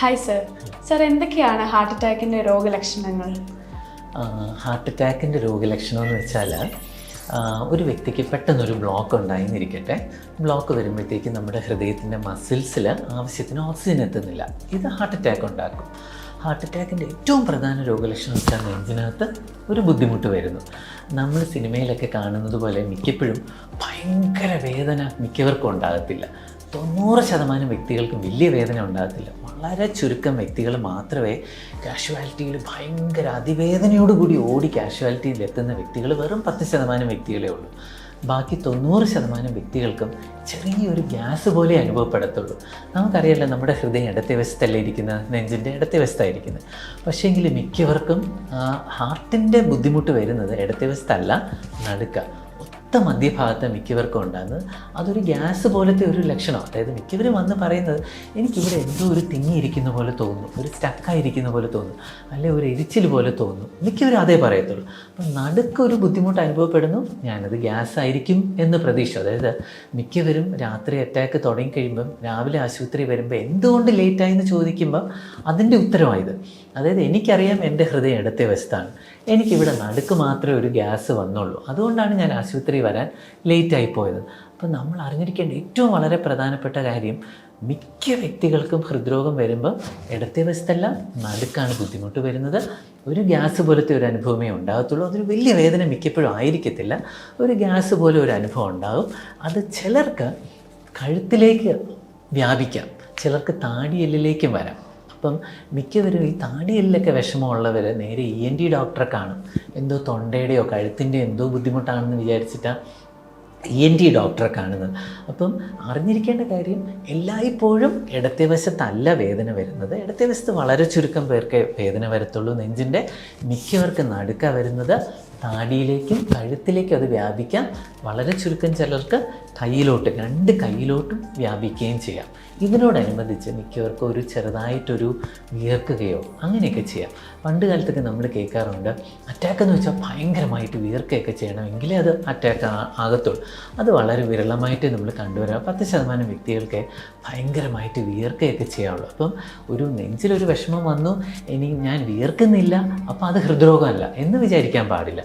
Hi sir sir എന്തൊക്കെയാണ് heart അറ്റാക്കിന്റെ രോഗലക്ഷണങ്ങൾ? ഹാർട്ട് അറ്റാക്കിന്റെ രോഗലക്ഷണം എന്ന് വെച്ചാൽ ഒരു വ്യക്തിക്ക് പെട്ടെന്നൊരു ബ്ലോക്ക് ഉണ്ടായിന്നിരിക്കട്ടെ. ബ്ലോക്ക് വരുമ്പോഴത്തേക്ക് നമ്മുടെ ഹൃദയത്തിന്റെ മസിൽസിൽ ആവശ്യത്തിന് ഓക്സിജൻ എത്തുന്നില്ല. ഇത് ഹാർട്ട് അറ്റാക്ക് ഉണ്ടാക്കും. ഹാർട്ട് അറ്റാക്കിന്റെ ഏറ്റവും പ്രധാന രോഗലക്ഷണം എന്ന് വെച്ചാൽ നെഞ്ചിനകത്ത് ഒരു ബുദ്ധിമുട്ട് വരുന്നു. നമ്മൾ സിനിമയിലൊക്കെ കാണുന്നത് പോലെ മിക്കപ്പോഴും ഭയങ്കര വേദന മിക്കവർക്കും ഉണ്ടാകത്തില്ല. തൊണ്ണൂറ് ശതമാനം വ്യക്തികൾക്ക് വലിയ വേദന ഉണ്ടാകത്തില്ല. വളരെ ചുരുക്കം വ്യക്തികൾ മാത്രമേ കാഷ്വാലിറ്റിയിൽ ഭയങ്കര അതിവേദനയോടുകൂടി ഓടി കാഷ്വാലിറ്റിയിൽ എത്തുന്ന വ്യക്തികൾ വെറും പത്ത് ശതമാനം വ്യക്തികളേ ഉള്ളൂ. ബാക്കി തൊണ്ണൂറ് ശതമാനം വ്യക്തികൾക്കും ചെറിയൊരു ഗ്യാസ് പോലെ അനുഭവപ്പെടത്തുള്ളൂ. നമുക്കറിയാലോ നമ്മുടെ ഹൃദയം ഇടത്തെ വശത്തല്ലേ ഇരിക്കുന്നത്? നെഞ്ചിന്റെ ഇടത്തെ വശത്തായിരിക്കുന്നത് പക്ഷേങ്കിൽ മിക്കവർക്കും ഹാർട്ടിന്റെ ബുദ്ധിമുട്ട് വരുന്നത് ഇടത്തെ വശത്തല്ല നടുക്ക. ഒത്ത മധ്യഭാഗത്ത് മിക്കവർക്കും ഉണ്ടാകുന്നത്. അതൊരു ഗ്യാസ് പോലത്തെ ഒരു ലക്ഷണം അതായത് മിക്കവരും വന്ന് പറയുന്നത് എനിക്കിവിടെ എന്തോ ഒരു തിങ്ങിയിരിക്കുന്ന പോലെ തോന്നുന്നു ഒരു സ്റ്റക്കായിരിക്കുന്ന പോലെ തോന്നുന്നു അല്ലെ ഒരു എരിച്ചിൽ പോലെ തോന്നുന്നു. മിക്കവരും അതേ പറയത്തുള്ളൂ. അപ്പം നടുക്കൊരു ബുദ്ധിമുട്ട് അനുഭവപ്പെടുന്നു. ഞാനത് ഗ്യാസ് ആയിരിക്കും എന്ന് പ്രതീക്ഷ അതായത് മിക്കവരും രാത്രി അറ്റാക്ക് തുടങ്ങിക്കഴിയുമ്പം രാവിലെ ആശുപത്രി വരുമ്പോൾ എന്തുകൊണ്ട് ലേറ്റായി എന്ന് ചോദിക്കുമ്പോൾ അതിന്റെ ഉത്തരമായത്. അതായത് എനിക്കറിയാം എന്റെ ഹൃദയം ഇടത്തെ വശത്താണ് എനിക്കിവിടെ നടുക്ക് മാത്രമേ ഒരു ഗ്യാസ് വന്നുള്ളൂ. അതുകൊണ്ടാണ് ഞാൻ ആശുപത്രി വരാൻ ലേറ്റായി പോയത്. അപ്പോൾ നമ്മൾ അറിഞ്ഞിരിക്കേണ്ട ഏറ്റവും വളരെ പ്രധാനപ്പെട്ട കാര്യം മിക്ക വ്യക്തികൾക്കും ഹൃദ്രോഗം വരുമ്പോൾ ഇടത്തെ വശത്തല്ല നടുക്കാണ് ബുദ്ധിമുട്ട് വരുന്നത്. ഒരു ഗ്യാസ് പോലത്തെ ഒരു അനുഭവമേ ഉണ്ടാകത്തുള്ളൂ. അതൊരു വലിയ വേദന മിക്കപ്പോഴും ആയിരിക്കത്തില്ല. ഒരു ഗ്യാസ് പോലെ ഒരു അനുഭവം ഉണ്ടാകും. അത് ചിലർക്ക് കഴുത്തിലേക്ക് വ്യാപിക്കാം. ചിലർക്ക് താടിയെല്ലിലേക്കും വരാം. അപ്പം മിക്കവരും ഈ താടിയെല്ലൊക്കെ വിഷമമുള്ളവർ നേരെ ഇ എൻ ടി ഡോക്ടറെ കാണും. എന്തോ തൊണ്ടയുടെയോ കഴുത്തിന്റെയോ എന്തോ ബുദ്ധിമുട്ടാണെന്ന് വിചാരിച്ചിട്ടാണ് ഇ എൻ ടി ഡോക്ടറെ കാണുന്നത്. അപ്പം അറിഞ്ഞിരിക്കേണ്ട കാര്യം എല്ലായ്പ്പോഴും ഇടത്തെ വശത്തല്ല വേദന വരുന്നത്. ഇടത്തെ വശത്ത് വളരെ ചുരുക്കം പേർക്കേ വേദന വരത്തുള്ളൂ. നെഞ്ചിന്റെ മിക്കവർക്ക് നടുക്ക വരുന്നത് താടിയിലേക്കും കഴുത്തിലേക്കും അത് വ്യാപിക്കാം. വളരെ ചുരുക്കം ചിലർക്ക് കയ്യിലോട്ട് രണ്ട് കയ്യിലോട്ടും വ്യാപിക്കുകയും ചെയ്യാം. ഇതിനോടനുബന്ധിച്ച് മിക്കവർക്കും ഒരു ചെറുതായിട്ടൊരു വിയർക്കുകയോ അങ്ങനെയൊക്കെ ചെയ്യാം. പണ്ട് കാലത്തൊക്കെ നമ്മൾ കേൾക്കാറുണ്ട് അറ്റാക്ക് എന്ന് വെച്ചാൽ ഭയങ്കരമായിട്ട് വിയർക്കുകയൊക്കെ ചെയ്യണം എങ്കിലേ അത് അറ്റാക്ക് ആകത്തുള്ളൂ. അത് വളരെ വിരളമായിട്ട് നമ്മൾ കണ്ടുവരാം. പത്ത് ശതമാനം വ്യക്തികൾക്ക് ഭയങ്കരമായിട്ട് വിയർക്കുകയൊക്കെ ചെയ്യാവുള്ളൂ. അപ്പം ഒരു നെഞ്ചിലൊരു വിഷമം വന്നു ഇനി ഞാൻ വിയർക്കുന്നില്ല അപ്പോൾ അത് ഹൃദ്രോഗമല്ല എന്ന് വിചാരിക്കാൻ പാടില്ല.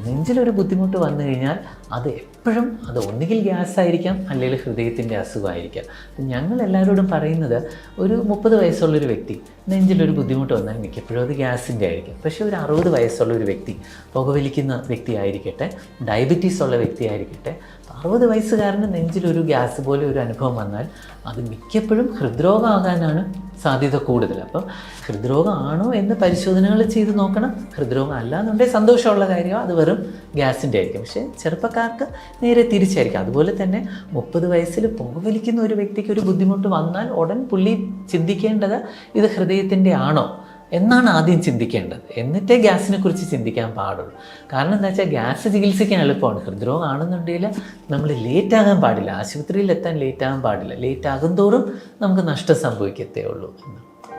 നെഞ്ചിലൊരു ബുദ്ധിമുട്ട് വന്നു കഴിഞ്ഞാൽ അത് എപ്പോഴും അത് ഒന്നുകിൽ ഗ്യാസ് ആയിരിക്കാം അല്ലെങ്കിൽ ഹൃദയത്തിന്റെ അസുഖമായിരിക്കാം. ഞങ്ങൾ എല്ലാവരോടും പറയുന്നത് ഒരു മുപ്പത് വയസ്സുള്ളൊരു വ്യക്തി നെഞ്ചിലൊരു ബുദ്ധിമുട്ട് വന്നാൽ മിക്കപ്പോഴും അത് ഗ്യാസിന്റെ ആയിരിക്കും. പക്ഷേ ഒരു അറുപത് വയസ്സുള്ള ഒരു വ്യക്തി പുകവലിക്കുന്ന വ്യക്തി ആയിരിക്കട്ടെ ഡയബറ്റീസ് ഉള്ള വ്യക്തി ആയിരിക്കട്ടെ അറുപത് വയസ്സുകാരന് നെഞ്ചിലൊരു ഗ്യാസ് പോലെ ഒരു അനുഭവം വന്നാൽ അത് മിക്കപ്പോഴും ഹൃദ്രോഗമാകാനാണ് സാധ്യത കൂടുതൽ. അപ്പം ഹൃദ്രോഗമാണോ എന്ന് പരിശോധനകൾ ചെയ്ത് നോക്കണം. ഹൃദ്രോഗം അല്ല എന്നുണ്ടെങ്കിൽ സന്തോഷമുള്ള കാര്യമോ? അത് വെറും ഗ്യാസിന്റെ ആയിരിക്കും. പക്ഷേ ചെറുപ്പക്കാർക്ക് നേരെ തിരിച്ചായിരിക്കും. അതുപോലെ തന്നെ മുപ്പത് വയസ്സിൽ പുകവലിക്കുന്ന ഒരു വ്യക്തിക്ക് ഒരു ബുദ്ധിമുട്ട് വന്നാൽ ഉടൻ പുള്ളി ചിന്തിക്കേണ്ടത് ഇത് ഹൃദയത്തിന്റെ ആണോ എന്നാണ് ആദ്യം ചിന്തിക്കേണ്ടത്. എന്നിട്ടേ ഗ്യാസിനെ കുറിച്ച് ചിന്തിക്കാൻ പാടുള്ളൂ. കാരണം എന്താ വെച്ചാൽ ഗ്യാസ് ചികിത്സിക്കാൻ എളുപ്പമാണ്. ഹൃദ്രോഗം ആണെന്നുണ്ടെങ്കിൽ നമ്മൾ ലേറ്റ് ആകാൻ പാടില്ല. ആശുപത്രിയിൽ എത്താൻ ലേറ്റ് ആകാൻ പാടില്ല. ലേറ്റ് ആകും തോറും നമുക്ക് നഷ്ടം സംഭവിക്കത്തേ ഉള്ളൂ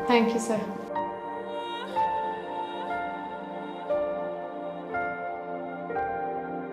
താങ്ക് യു സർ